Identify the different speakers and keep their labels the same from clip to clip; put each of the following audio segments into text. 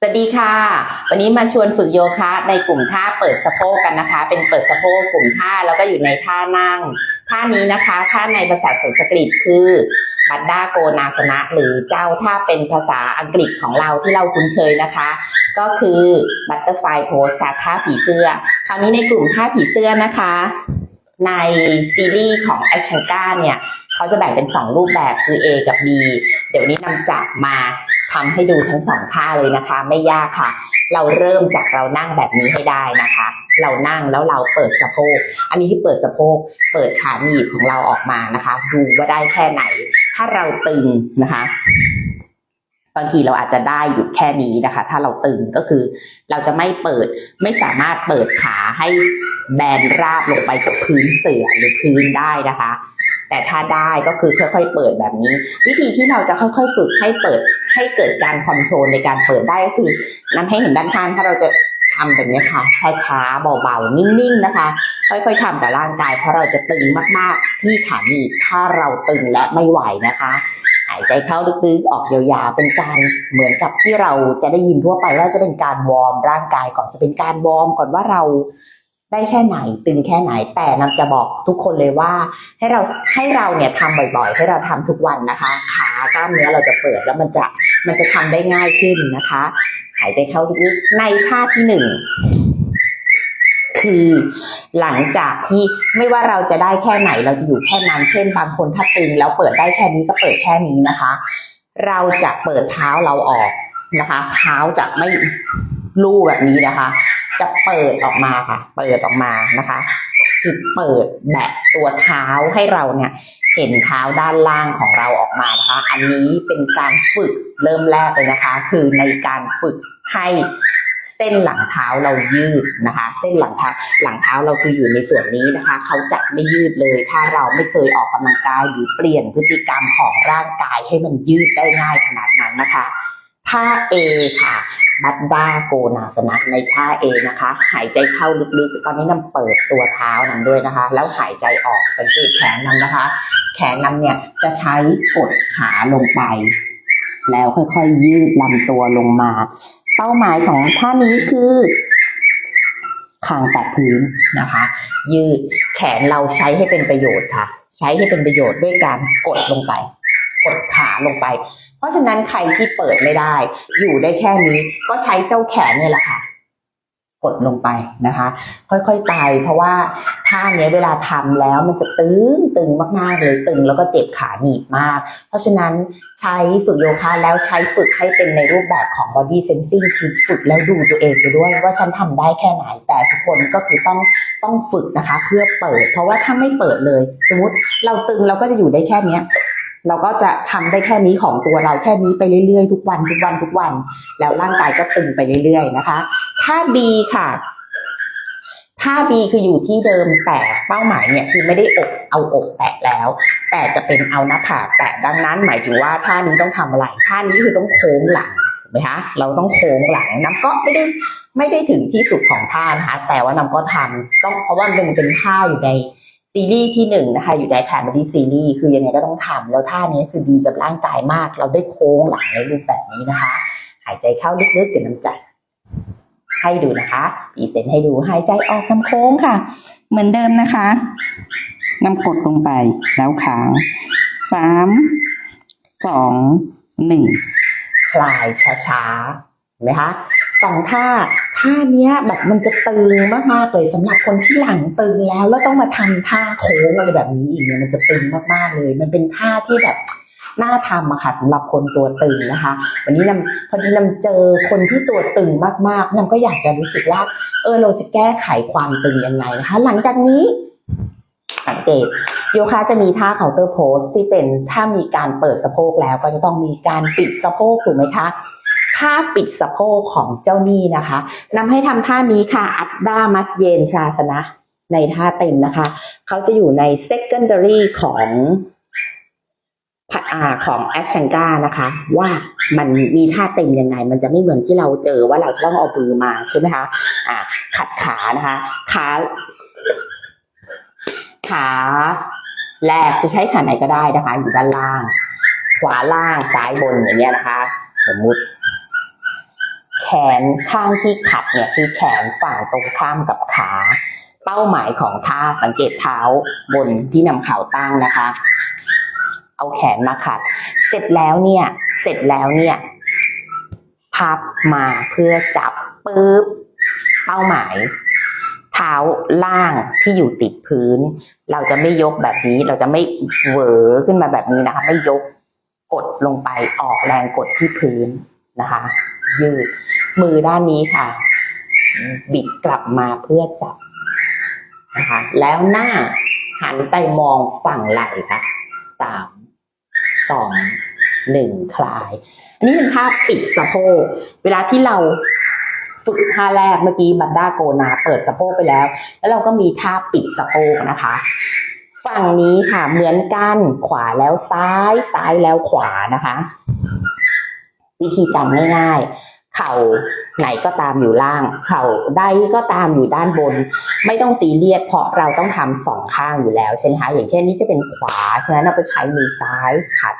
Speaker 1: สวัสดีค่ะ วันนี้มาชวนฝึกโยคะในกลุ่มท่าเปิดสะโพกกันนะคะ เป็นเปิดสะโพกกลุ่มท่าแล้วก็อยู่ในท่านั่ง ท่านี้นะคะท่าในภาษาสันสกฤตคือบัดดาโกนาสนะหรือเจ้าถ้าเป็นภาษาอังกฤษของเราที่เราคุ้นเคยนะคะ ก็คือบัตเตอร์ไฟโพสค่ะท่าผีเสื้อ คราวนี้ในกลุ่มท่าผีเสื้อนะคะ ในซีรีส์ของแอชชังกาเนี่ย เขาจะแบ่งเป็นสองรูปแบบคือ A กับ B เดี๋ยวนี้นำจับมาทำให้ดูทั้งสองท่าเลยนะคะ ไม่ยากค่ะ เราเริ่มจากเรานั่งแบบนี้ให้ได้นะคะ เรานั่งแล้วเราเปิดสะโพก อันนี้ที่เปิดสะโพก เปิดขาหนีบของเราออกมานะคะ ดูว่าได้แค่ไหน ถ้าเราตึงนะคะบางทีเราอาจจะได้หยุดแค่นี้นะคะ ถ้าเราตึงก็คือ เราจะไม่เปิดไม่สามารถเปิดขาให้แบนราบลงไปกับพื้นเสื่อหรือพื้นได้นะคะ แต่ถ้าได้ก็คือค่อยๆเปิดแบบนี้ วิธีที่เราจะค่อยๆฝึกให้เปิดให้เกิดการคอนโทรลในการเปิดได้ก็คือนํให้เห็นด้านข้างถ้าเราจะทำแบบนี้ค่ะ ช้าๆเบาๆนิ่งๆนะคะ ค่อยๆทำกับร่างกายเพราะเราจะตึงมากๆที่ขาหนีบถ้าเราตึงและไม่ไหวนะคะหายใจเข้าลึกๆออกยาวๆเป็นการเหมือนกับที่เราจะได้ยินทั่วไปว่าจะเป็นการวอร์มร่างกายก่อนจะเป็นการวอร์มก่อนว่าเรา ได้แค่ไหนตึงแค่ไหนแต่นำจะบอกทุกคนเลยว่า ให้เราให้เราเนี่ยทำบ่อยๆ ให้เราทำทุกวันนะคะ ขากล้ามเนื้อเราจะเปิดแล้วมันจะมันจะทำได้ง่ายขึ้นนะคะหายใจเข้าลึกๆในท่าที่หนึ่งคือหลังจากที่ไม่ว่าเราจะได้แค่ไหนเราจะอยู่แค่นั้นเช่น บางคนถ้าตึงแล้วเปิดได้แค่นี้ก็เปิดแค่นี้นะคะ เราจะเปิดเท้าเราออกนะคะ เท้าจะไม่ลู่แบบนี้นะคะ จะเปิดออกมาค่ะ เปิดออกมานะคะคือเปิดแบบตัวเท้าให้เราเนี่ยเห็นเท้าด้านล่างของเราออกมานะคะ อันนี้เป็นการฝึกเริ่มแรกเลยนะคะ คือในการฝึกให้เส้นหลังเท้าเรายืดนะคะ เส้นหลังเท้าหลังเท้าเราคืออยู่ในส่วนนี้นะคะ เขาจะไม่ยืดเลย ถ้าเราไม่เคยออกกำลังกายหรือเปลี่ยนพฤติกรรมของร่างกายให้มันยืดได้ง่ายขนาดนั้นนะคะ ท่า A ค่ะ บัดด้าโกนาสนะในท่า A นะคะ หายใจเข้าลึกๆ ตอนนี้นำเปิดตัวเท้านั้นด้วยนะคะ แล้วหายใจออกสังเกตแขนนำนะคะ แขนนำเนี่ยจะใช้กดขาลงไป แล้วค่อยๆยืดลำตัวลงมา เป้าหมายของท่านี้คือคางแตะพื้นนะคะ ยืดแขนเราใช้ให้เป็นประโยชน์ค่ะ ใช้ให้เป็นประโยชน์ด้วยการกดลงไป ดขาลงไป เพราะฉะนั้นใครที่เปิดไม่ได้ อยู่ได้แค่นี้ก็ใช้เจ้าแขนเนี่ยแหละค่ะ กดลงไปนะคะ ค่อยๆไป เพราะว่าท่าเนี้ยเวลาทำแล้วมันจะตึงตึงมากๆเลยตึงแล้วก็เจ็บขาหนีบมาก เพราะฉะนั้นใช้ฝึกโยคะแล้วใช้ฝึกให้เป็นในรูปแบบของ body sensing คือฝึกแล้วดูตัวเองไปด้วยว่าฉันทำได้แค่ไหนแต่ทุกคนก็คือต้องต้องฝึกนะคะ เพื่อเปิด เพราะว่าถ้าไม่เปิดเลย สมมติเราตึงเราก็จะอยู่ได้แค่เนี้ย เราก็จะทำได้แค่นี้ของตัวเราแค่นี้ไปเรื่อยๆ ทุกวันทุกวันทุกวัน แล้วร่างกายก็ตึงไปเรื่อย ๆ นะคะถ้า B ค่ะถ้า B คืออยู่ที่เดิมแต่เป้าหมายเนี่ยคือไม่ได้อกเอาอกแตะแล้ว แต่จะเป็นเอาหน้าผากแตะดังนั้น หมายถึงว่าท่านี้ต้องทำอะไรท่านี้คือต้องโค้งหลังถูกไหมคะเราต้องโค้งหลังน้ำก็ไม่ได้ไม่ได้ถึงที่สุดของท่านะคะแต่ว่าน้ำก็ทำต้องเพราะว่ามันเป็นท่าอยู่ใน ซีรีส์ที่หนึ่งนะคะอยู่ในแผนบอดี้ซีรีส์คือยังไงก็ต้องทำแล้วท่านี้คือดีกับร่างกายมาก เราได้โค้งหลังในรูปแบบนี้นะคะ หายใจเข้าลึกๆเดี๋ยวน้ำใจให้ดูนะคะปีเซนให้ดูหายใจออกน้ำโค้งค่ะ เหมือนเดิมนะคะน้ำกดลงไปแล้วค้างสามสองหนึ่งคลายช้าๆเห็นไหมคะ สองท่าท่าเนี้ยแบบมันจะตึงมากๆเลยสำหรับคนที่หลังตึงแล้วแล้วต้องมาทำท่าโค้งอะไรแบบนี้อีกเนี่ยมันจะตึงมากๆเลย มันเป็นท่าที่แบบน่าทำอะค่ะสำหรับคนตัวตึงนะคะ วันนี้นำพอดีนำเจอคนที่ตัวตึงมากๆนำก็อยากจะรู้สึกว่า เออเราจะแก้ไขความตึงยังไงนะคะ หลังจากนี้สังเกตโยคะจะมีท่าเคาน์เตอร์โพสที่เป็นถ้ามีการเปิดสะโพกแล้วก็จะต้องมีการปิดสะโพกถูกไหมคะ ท่าปิดสะโพกของเจ้าหนี่นะคะนำให้ทำท่านี้ค่ะ อัดดามัสเยนทราสนะ ในท่าเต็มนะคะ เขาจะอยู่ใน secondary ของอ่าของแอชชังกานะคะ ว่ามันมีท่าเต็มยังไง มันจะไม่เหมือนที่เราเจอว่าเราต้องเอามือมาใช่ไหมคะอ่าขัดขานะคะ ขาขาแรกจะใช้ขาไหนก็ได้นะคะ อยู่ด้านล่าง ขวาล่างซ้ายบนอย่างเงี้ยนะคะ สมมุติ แขนข้างที่ขัดเนี่ยคือแขนฝั่งตรงข้ามกับขา เป้าหมายของท่าสังเกตเท้าบนที่นำเข่าตั้งนะคะ เอาแขนมาขัด เสร็จแล้วเนี่ย เสร็จแล้วเนี่ย พับมาเพื่อจับปุ๊บเป้าหมายเท้าล่างที่อยู่ติดพื้น เราจะไม่ยกแบบนี้ เราจะไม่เหวอขึ้นมาแบบนี้นะคะ ไม่ยกกดลงไปออกแรงกดที่พื้นนะคะ ยืด มือด้านนี้ค่ะ บิดกลับมาเพื่อจับนะคะแล้วหน้าหันไปมองฝั่งไหล่ค่ะสามสองหนึ่งคลาย อันนี้เป็นท่าปิดสะโพกเวลาที่เราฝึกท่าแรกเมื่อกี้บันด้าโกนา เปิดสะโพกไปแล้ว แล้วเราก็มีท่าปิดสะโพกนะคะ ฝั่งนี้ค่ะเหมือนกันขวาแล้วซ้ายซ้ายแล้วขวานะคะ วิธีจำง่ายๆ เข่าไหนก็ตามอยู่ล่าง เข่าใดก็ตามอยู่ด้านบน ไม่ต้องซีเรียสเพราะเราต้องทำสองข้างอยู่แล้วใช่ไหมคะอย่างเช่นนี้จะเป็นขวาฉะนั้นเราก็ใช้มือซ้ายขัด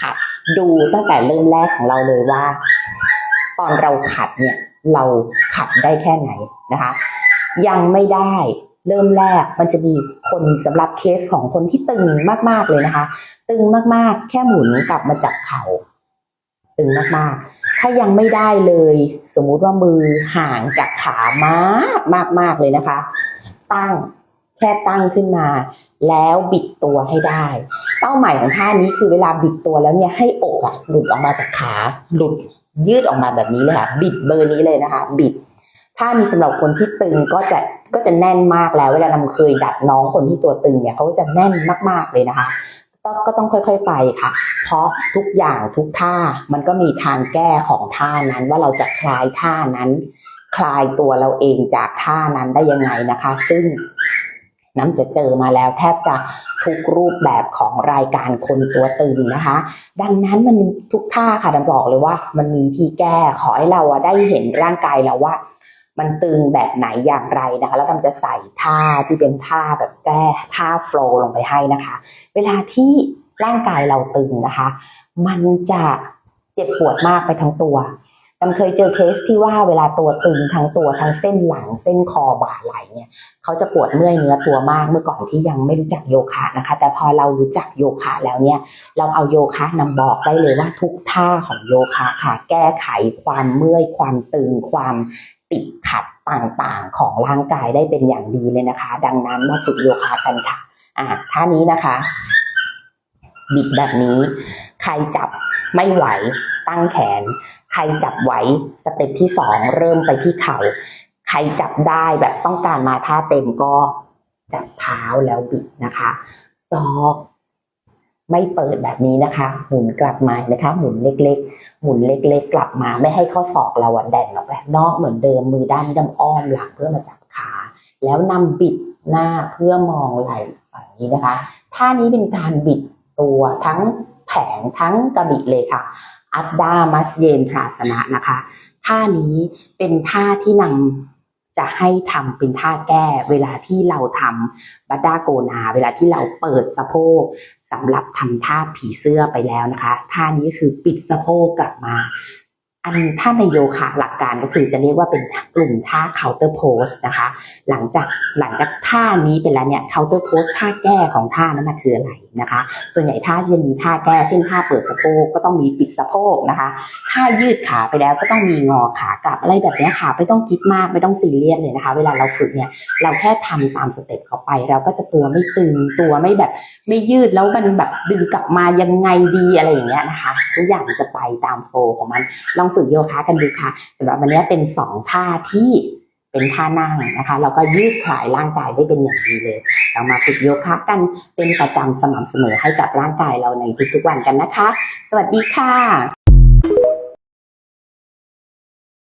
Speaker 1: ขัดดูตั้งแต่เริ่มแรกของเราเลยว่า ตอนเราขัดเนี่ยเราขัดได้แค่ไหนนะคะ ยังไม่ได้เริ่มแรกมันจะมีคนสำหรับเคสของคนที่ตึงมากๆเลยนะคะ ตึงมากๆ แค่หมุนกลับมาจับเขา่า ตึงมากๆ ถ้ายังไม่ได้เลย สมมุติว่ามือห่างจากขามากมากมากเลยนะคะ ตั้งแค่ตั้งขึ้นมา แล้วบิดตัวให้ได้ เป้าหมายของท่านี้คือเวลาบิดตัวแล้วเนี่ยให้อกอะหลุดออกมาจากขาหลุดยืดออกมาแบบนี้เลยค่ะบิดเบอร์นี้เลยนะคะ บิดถ้ามีสำหรับคนที่ตึงก็จะก็จะแน่นมากแล้ว เวลาเราเคยดัดน้องคนที่ตัวตึงเนี่ยเขาก็จะแน่นมากๆเลยนะคะ ก็ก็ต้องค่อยๆไปค่ะ เพราะทุกอย่างทุกท่ามันก็มีทางแก้ของท่านั้นว่าเราจะคลายท่านั้น คลายตัวเราเองจากท่านั้นได้ยังไงนะคะ ซึ่งน้ำจะเจอมาแล้วแทบจะทุกรูปแบบของรายการคนตัวตึงนะคะ ดังนั้นมันทุกท่าค่ะดับอกเลยว่า มันมีวิธีแก้ขอให้เราได้เห็นร่างกายเราว่า มันตึงแบบไหนอย่างไรนะคะ แล้วมันจะใส่ท่าที่เป็นท่าแบบแก้ท่าโฟล์ลงไปให้นะคะ เวลาที่ร่างกายเราตึงนะคะ มันจะเจ็บปวดมากไปทั้งตัว ดำเคยเจอเคสที่ว่าเวลาตัวตึงทั้งตัวทั้งเส้นหลังเส้นคอบ่าไหล่เนี่ยเขาจะปวดเมื่อยเนื้อตัวมากเมื่อก่อนที่ยังไม่รู้จักโยคะนะคะ แต่พอเรารู้จักโยคะแล้วเนี่ย เราเอาโยคะนำบอกได้เลยว่าทุกท่าของโยคะค่ะ แก้ไขความเมื่อย ความตึงความติดขัดต่างๆ ของร่างกายได้เป็นอย่างดีเลยนะคะ ดังนั้นมาฝึกโยคะกันค่ะ อ่าท่านี้นะคะ บิดแบบนี้ ใครจับไม่ไหว ตั้งแขน ใครจับไหวสเต็ปที่สองเริ่มไปที่เข่า ใครจับได้แบบต้องการมาท่าเต็มก็จับเท้าแล้วบิดนะคะซอกไม่เปิดแบบนี้นะคะ หมุนกลับมานะคะ หมุนเล็กๆ หมุนเล็กๆ กลับมาไม่ให้ข้อศอกเราแดนออกไปนอกเหมือนเดิมมือด้านนี้ดำอ้อมหลังเพื่อมาจับขา แล้วนำบิดหน้าเพื่อมองไหล่ฝั่งนี้นะคะท่านี้เป็นการบิดตัวทั้งแผงทั้งกระบิดเลยค่ะ อัดดามัสเยนทราสนะนะคะ ท่านี้เป็นท่าที่นำจะให้ทำเป็นท่าแก้เวลาที่เราทำบัดดาโกนา เวลาที่เราเปิดสะโพกสำหรับทำท่าผีเสื้อไปแล้วนะคะ ท่านี้คือปิดสะโพกกลับมา อันท่าในโยคะหลักการก็คือจะเรียกว่าเป็นกลุ่มท่า counter pose นะคะ หลังจากหลังจากท่านี้ไปแล้วเนี่ย counter pose ท่าแก้ของท่านั้นนะคืออะไรนะคะ ส่วนใหญ่ท่าที่จะมีท่าแก้ เช่นท่าเปิดสะโพกก็ต้องมีปิดสะโพกนะคะท่ายืดขาไปแล้วก็ต้องมีงอขากลับอะไรแบบนี้ค่ะไม่ต้องคิดมากไม่ต้องซีเรียสเลยนะคะ เวลาเราฝึกเนี่ยเราแค่ทำตามสเต็ปเข้าไป เราก็จะตัวไม่ตึงตัวไม่แบบไม่ยืดแล้วมันแบบดึงกลับมายังไงดีอะไรอย่างเงี้ยนะคะทุกอย่างจะไปตามโฟของมันลองฝึกโยคะกันดูค่ะสำหรับวันนี้เป็นสองท่าที่เป็นท่านั่งนะคะแล้วก็ยืดคลายร่างกายได้เป็นอย่างดีเลย เรามาฝึกโยคะกันเป็นประจำสม่ำเสมอให้กับร่างกายเราในทุกๆวันกันนะคะ สวัสดีค่ะ